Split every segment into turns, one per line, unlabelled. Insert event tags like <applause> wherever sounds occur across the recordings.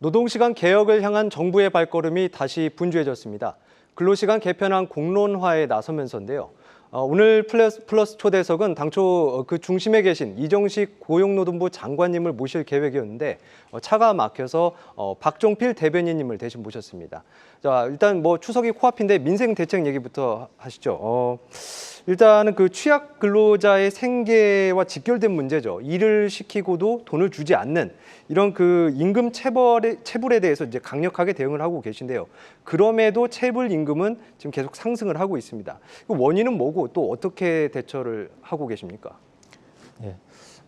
노동시간 개혁을 향한 정부의 발걸음이 다시 분주해졌습니다. 근로시간 개편안 공론화에 나서면서인데요. 어, 오늘 플러스, 플러스 초대석은 당초 그 중심에 계신 이정식 고용노동부 장관님을 모실 계획이었는데 어, 차가 막혀서 어, 박종필 대변인님을 대신 모셨습니다. 자, 일단 뭐 추석이 코앞인데 민생 대책 얘기부터 하시죠. 어, 일단은 그 취약 근로자의 생계와 직결된 문제죠. 일을 시키고도 돈을 주지 않는 이런 그 임금 체벌에, 체불에 대해서 이제 강력하게 대응을 하고 계신데요. 그럼에도 체불 임금은 지금 계속 상승을 하고 있습니다. 그 원인은 뭐고 또 어떻게 대처를 하고 계십니까?
예,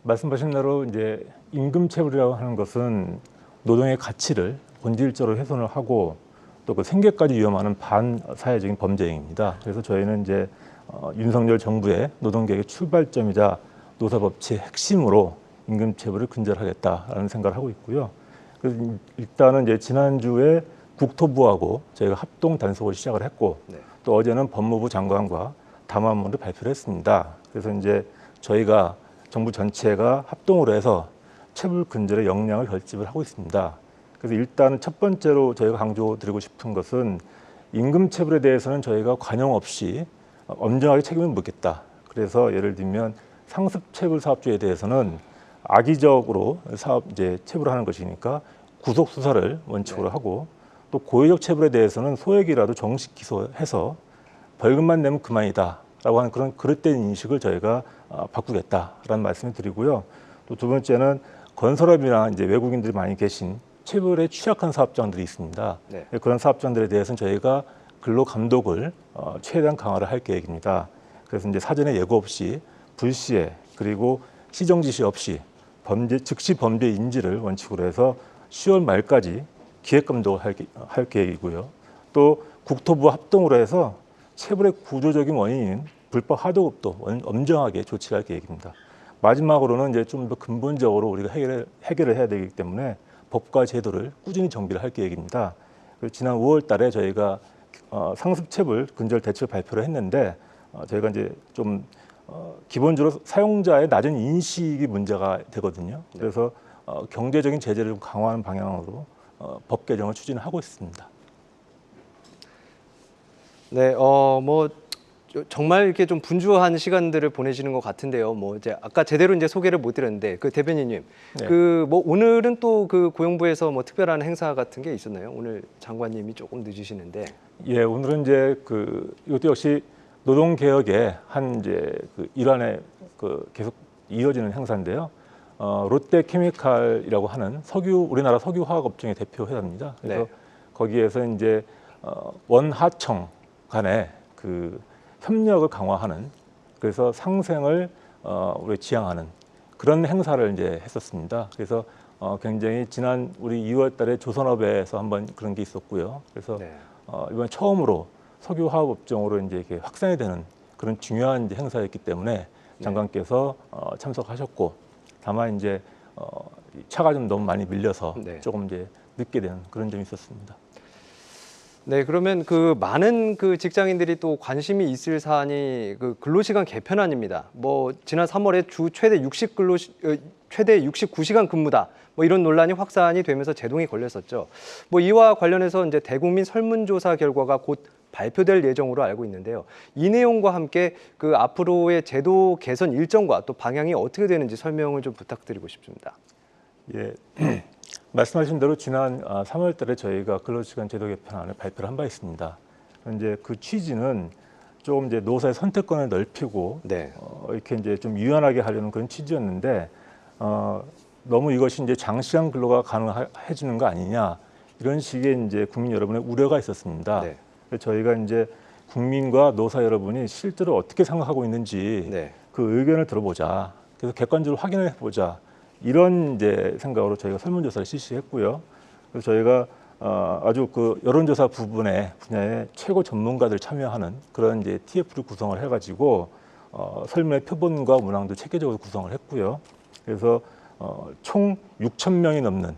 말씀하신 대로 이제 임금 체불이라고 하는 것은 노동의 가치를 본질적으로 훼손을 하고 또 그 생계까지 위험하는 반사회적인 범죄 행위입니다. 그래서 저희는 이제 어, 윤석열 정부의 노동개혁의 출발점이자 노사법치의 핵심으로 임금 체불을 근절하겠다라는 생각을 하고 있고요. 그래서 일단은 이제 지난주에 국토부하고 저희가 합동 단속을 시작을 했고
네.
또 어제는 법무부 장관과 담화문을 발표를 했습니다. 그래서 이제 저희가 정부 전체가 합동으로 해서 체불 근절의 역량을 결집을 하고 있습니다. 그래서 일단은 첫 번째로 저희가 강조드리고 싶은 것은 임금 체불에 대해서는 저희가 관용 없이 엄정하게 책임을 묻겠다. 그래서 예를 들면 상습 체불 사업주에 대해서는 악의적으로 사업 이제 체불하는 것이니까 구속 수사를 원칙으로
네.
하고 또 고의적 체불에 대해서는 소액이라도 정식 기소해서 벌금만 내면 그만이다라고 하는 그런 그릇된 인식을 저희가 어, 바꾸겠다라는 말씀을 드리고요. 또 두 번째는 건설업이나 이제 외국인들이 많이 계신 체불에 취약한 사업장들이 있습니다.
네.
그런 사업장들에 대해서는 저희가 근로 감독을 어, 최대한 강화를 할 계획입니다. 그래서 이제 사전에 예고 없이 불시에 그리고 시정 지시 없이 범죄 즉시 범죄 인지를 원칙으로 해서 10월 말까지 기획 감독을 할, 계- 할 계획이고요. 또 국토부 합동으로 해서 체불의 구조적인 원인인 불법 하도급도 원- 엄정하게 조치를 할 계획입니다. 마지막으로는 이제 좀 더 근본적으로 우리가 해결, 해결을 해야 되기 때문에 법과 제도를 꾸준히 정비를 할 계획입니다. 그리고 지난 5월 달에 저희가 어, 상습 체불 근절 대책 발표를 했는데 어, 저희가 이제 좀 어, 기본적으로 사용자의 낮은 인식이 문제가 되거든요. 그래서 어, 경제적인 제재를 좀 강화하는 방향으로 어, 법 개정을 추진하고 있습니다.
네, 어, 뭐 저- 정말 이렇게 좀 분주한 시간들을 보내시는 것 같은데요. 뭐 이제 아까 제대로 이제 소개를 못 드렸는데 그 대변인님,
네.
그뭐 오늘은 또 그 고용부에서 뭐 특별한 행사 같은 게 있었나요? 오늘 장관님이 조금 늦으시는데.
예, 오늘은 이제 그 이것도 역시 노동 개혁의 한 이제 그 일환의 그 계속 이어지는 행사인데요. 어, 롯데 케미칼이라고 하는 석유 우리나라 석유 화학 업종의 대표 회사입니다. 그래서
네.
거기에서 이제 어, 원하청 간의 그 협력을 강화하는 그래서 상생을 어, 우리 지향하는 그런 행사를 이제 했었습니다. 그래서 어, 굉장히 지난 우리 2월달에 조선업에서 한번 그런 게 있었고요. 그래서
네.
어, 이번 처음으로 석유 화학 업종으로 이제 이렇게 확산이 되는 그런 중요한 이제 행사였기 때문에 장관께서 어, 참석하셨고 다만 이제 어, 이 차가 좀 너무 많이 밀려서
네.
조금 이제 늦게 되는 그런 점이 있었습니다.
네, 그러면 그 많은 그 직장인들이 또 관심이 있을 사안이 그 근로시간 개편안입니다. 뭐 지난 3월에 주 최대 60 근로 시- 어, 최대 69시간 근무다. 뭐 이런 논란이 확산이 되면서 제동이 걸렸었죠. 뭐 이와 관련해서 이제 대국민 설문조사 결과가 곧 발표될 예정으로 알고 있는데요. 이 내용과 함께 그 앞으로의 제도 개선 일정과 또 방향이 어떻게 되는지 설명을 좀 부탁드리고 싶습니다.
예. 말씀하신 대로 지난 3월 달에 저희가 근로시간 제도 개편안을 발표를 한 바 있습니다. 이제 그 취지는 조금 이제 노사의 선택권을 넓히고
네.
어, 이렇게 이제 좀 유연하게 하려는 그런 취지였는데 어, 너무 이것이 이제 장시간 근로가 가능해 주는 거 아니냐 이런 식의 이제 국민 여러분의 우려가 있었습니다.
네.
저희가 이제 국민과 노사 여러분이 실제로 어떻게 생각하고 있는지
네.
그 의견을 들어보자. 그래서 객관적으로 확인을 해보자. 이런 이제 생각으로 저희가 설문조사를 실시했고요. 그래서 저희가 어, 아주 그 여론조사 부분에 분야의 최고 전문가들 참여하는 그런 이제 TF를 구성을 해가지고 어, 설문의 표본과 문항도 체계적으로 구성을 했고요. 그래서 어, 총 6천 명이 넘는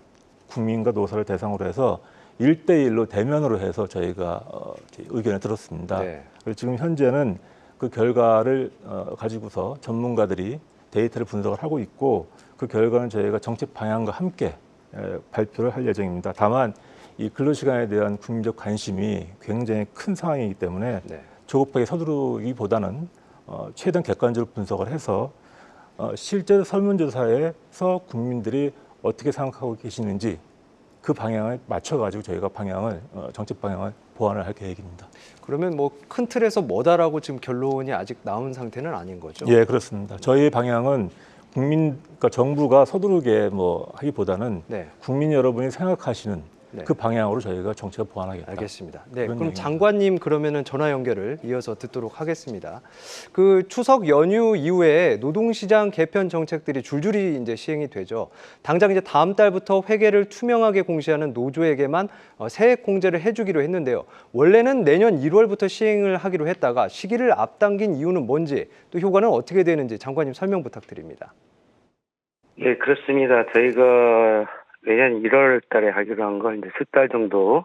국민과 노사를 대상으로 해서 1대1로 대면으로 해서 저희가 어, 의견을 들었습니다.
네.
그래서 지금 현재는 그 결과를 어, 가지고서 전문가들이 데이터를 분석을 하고 있고 그 결과는 저희가 정책 방향과 함께 에, 발표를 할 예정입니다. 다만 이 근로시간에 대한 국민적 관심이 굉장히 큰 상황이기 때문에
네.
조급하게 서두르기보다는 어, 최대한 객관적으로 분석을 해서 어, 실제로 설문조사에서 국민들이 어떻게 생각하고 계시는지 그 방향을 맞춰가지고 저희가 방향을 어, 정책 방향을 보완을 할 계획입니다.
그러면 뭐 큰 틀에서 뭐다라고 지금 결론이 아직 나온 상태는 아닌 거죠?
예, 그렇습니다. 저희 방향은 국민, 그러니까 정부가 서두르게 뭐 하기보다는
네.
국민 여러분이 생각하시는
네.
그 방향으로 저희가 정책을 보완하겠다.
알겠습니다. 네, 그럼
얘기입니다.
장관님 그러면은 전화 연결을 이어서 듣도록 하겠습니다. 그 추석 연휴 이후에 노동시장 개편 정책들이 줄줄이 이제 시행이 되죠. 당장 이제 다음 달부터 회계를 투명하게 공시하는 노조에게만 어, 세액 공제를 해주기로 했는데요. 원래는 내년 1월부터 시행을 하기로 했다가 시기를 앞당긴 이유는 뭔지 또 효과는 어떻게 되는지 장관님 설명 부탁드립니다.
네, 그렇습니다. 저희가 내년 1월 달에 하기로 한건 이제 석달 정도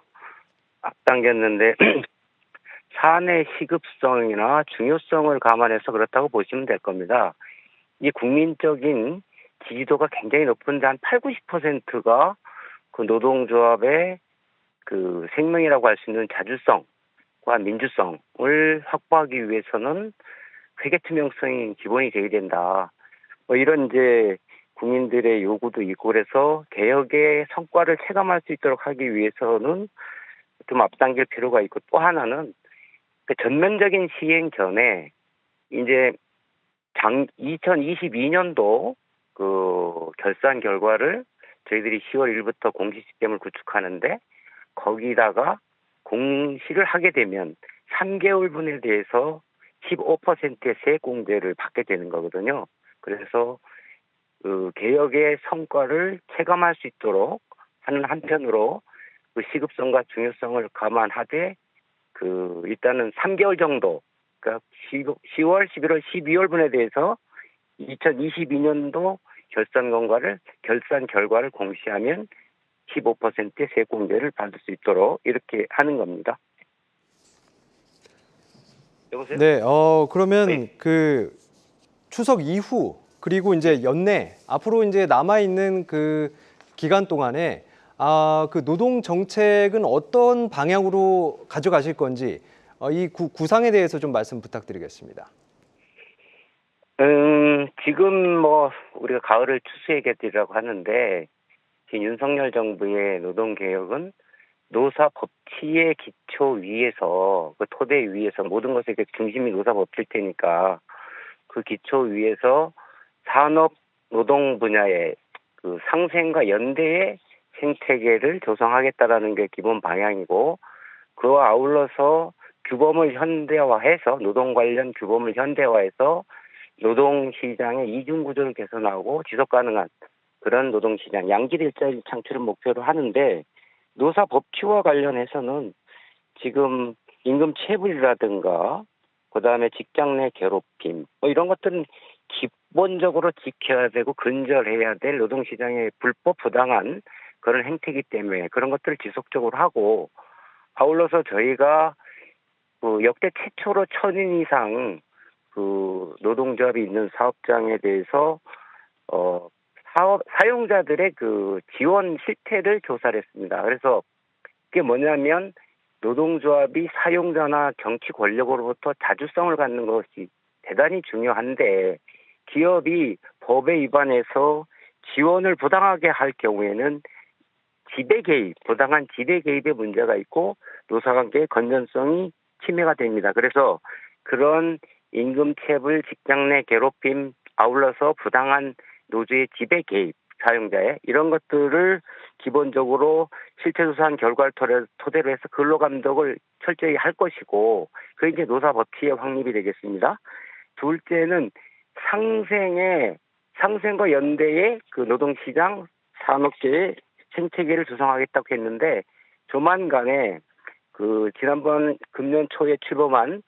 앞당겼는데, <clears throat> 사안의 시급성이나 중요성을 감안해서 그렇다고 보시면 될 겁니다. 이 국민적인 지지도가 굉장히 높은데 한 8, 90%가 그 노동조합의 그 생명이라고 할 수 있는 자주성과 민주성을 확보하기 위해서는 회계 투명성이 기본이 돼야 된다. 뭐 이런 이제 국민들의 요구도 있고 그래서 개혁의 성과를 체감할 수 있도록 하기 위해서는 좀 앞당길 필요가 있고 또 하나는 그 전면적인 시행 전에 이제 장 2022년도 그 결산 결과를 저희들이 10월 1일부터 공시 시스템을 구축하는데 거기다가 공시를 하게 되면 3개월분에 대해서 15%의 세액 공제를 받게 되는 거거든요. 그래서 그 개혁의 성과를 체감할 수 있도록 하는 한편으로 그 시급성과 중요성을 감안하되 그 일단은 3개월 정도 그러니까 10월, 11월, 12월분에 대해서 2022년도 결산 결과를 결산 결과를 공시하면 15%의 세액 공제를 받을 수 있도록 이렇게 하는 겁니다. 여보세요?
네, 어 그러면
네.
그 추석 이후 그리고 이제 연내 앞으로 이제 남아 있는 그 기간 동안에 아 그 노동 정책은 어떤 방향으로 가져가실 건지 어, 이 구, 구상에 대해서 좀 말씀 부탁드리겠습니다.
음, 지금 뭐 우리가 가을을 추수의 계절이라고 하는데 지금 윤석열 정부의 노동 개혁은 노사 법치의 기초 위에서 그 토대 위에서 모든 것의 그 중심이 노사 법치일 테니까 그 기초 위에서 산업 노동 분야의 그 상생과 연대의 생태계를 조성하겠다라는 게 기본 방향이고 그와 아울러서 규범을 현대화해서 노동 관련 규범을 현대화해서 노동 시장의 이중 구조를 개선하고 지속 가능한 그런 노동 시장 양질 일자리 창출을 목표로 하는데 노사 법치와 관련해서는 지금 임금 체불이라든가 그다음에 직장 내 괴롭힘 뭐 이런 것들은 기본적으로 지켜야 되고 근절해야 될 노동 시장의 불법 부당한 그런 행태이기 때문에 그런 것들을 지속적으로 하고 아울러서 저희가 그 역대 최초로 천인 이상 그 노동조합이 있는 사업장에 대해서 어 사업 사용자들의 그 지원 실태를 조사를 했습니다. 그래서 그게 뭐냐면 노동조합이 사용자나 정치 권력으로부터 자주성을 갖는 것이 대단히 중요한데 기업이 법에 위반해서 지원을 부당하게 할 경우에는 지배 개입, 부당한 지배 개입의 문제가 있고 노사관계의 건전성이 침해가 됩니다. 그래서 그런 임금 체불, 직장 내 괴롭힘, 아울러서 부당한 노조의 지배 개입, 사용자의 이런 것들을 기본적으로 실태 조사한 결과를 토대- 토대로 해서 근로 감독을 철저히 할 것이고 그게 이제 노사 법치의 확립이 되겠습니다. 둘째는 상생의 상생과 연대의 그 노동시장 산업계의 생태계를 조성하겠다고 했는데 조만간에 그 지난번 금년 초에 출범한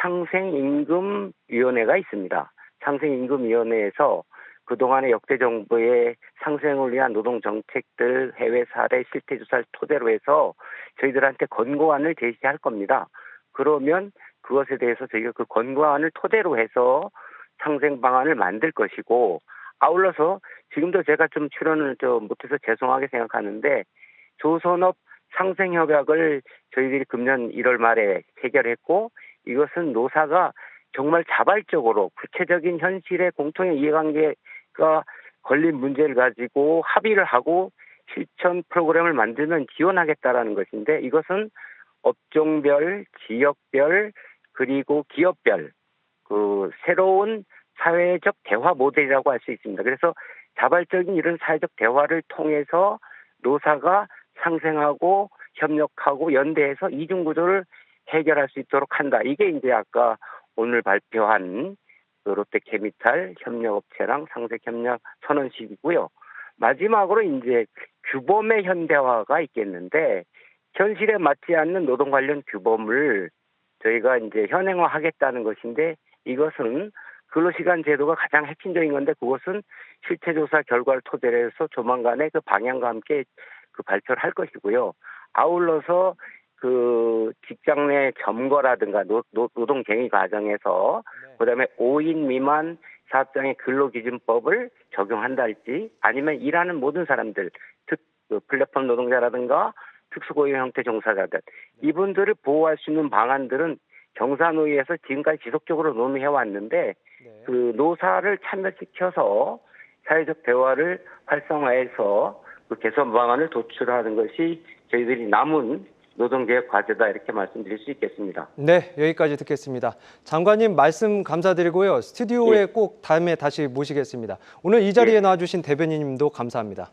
상생임금위원회가 있습니다. 상생임금위원회에서 그동안의 역대 정부의 상생을 위한 노동 정책들, 해외 사례, 실태 조사를 토대로 해서 저희들한테 권고안을 제시할 겁니다. 그러면 그것에 대해서 저희가 그 권고안을 토대로 해서 상생 방안을 만들 것이고 아울러서 지금도 제가 좀 출연을 좀 못해서 죄송하게 생각하는데 조선업 상생협약을 저희들이 금년 1월 말에 체결했고 이것은 노사가 정말 자발적으로 구체적인 현실의 공통의 이해관계가 걸린 문제를 가지고 합의를 하고 실천 프로그램을 만들면 지원하겠다라는 것인데 이것은 업종별, 지역별 그리고 기업별 그 새로운 사회적 대화 모델이라고 할 수 있습니다. 그래서 자발적인 이런 사회적 대화를 통해서 노사가 상생하고 협력하고 연대해서 이중 구조를 해결할 수 있도록 한다. 이게 이제 아까 오늘 발표한 그 롯데케미탈 협력업체랑 상생협력 선언식이고요. 마지막으로 이제 규범의 현대화가 있겠는데 현실에 맞지 않는 노동 관련 규범을 저희가 이제 현행화하겠다는 것인데 이것은 근로시간 제도가 가장 핵심적인 건데 그것은 실태조사 결과를 토대로 해서 조만간에 그 방향과 함께 그 발표를 할 것이고요. 아울러서 그 직장 내 점거라든가 노, 노, 노동쟁의 과정에서 그다음에 5인 미만 사업장의 근로기준법을 적용한다 할지 아니면 일하는 모든 사람들 특그 플랫폼 노동자라든가 특수고용 형태 종사자들 이분들을 보호할 수 있는 방안들은 경사노위에서 지금까지 지속적으로 논의해 왔는데
네.
그 노사를 참여시켜서 사회적 대화를 활성화해서 그 개선 방안을 도출하는 것이 저희들이 남은 노동개혁 과제다 이렇게 말씀드릴 수 있겠습니다.
네, 여기까지 듣겠습니다. 장관님 말씀 감사드리고요. 스튜디오에
예.
꼭 다음에 다시 모시겠습니다. 오늘 이 자리에
예.
나와주신 대변인님도 감사합니다.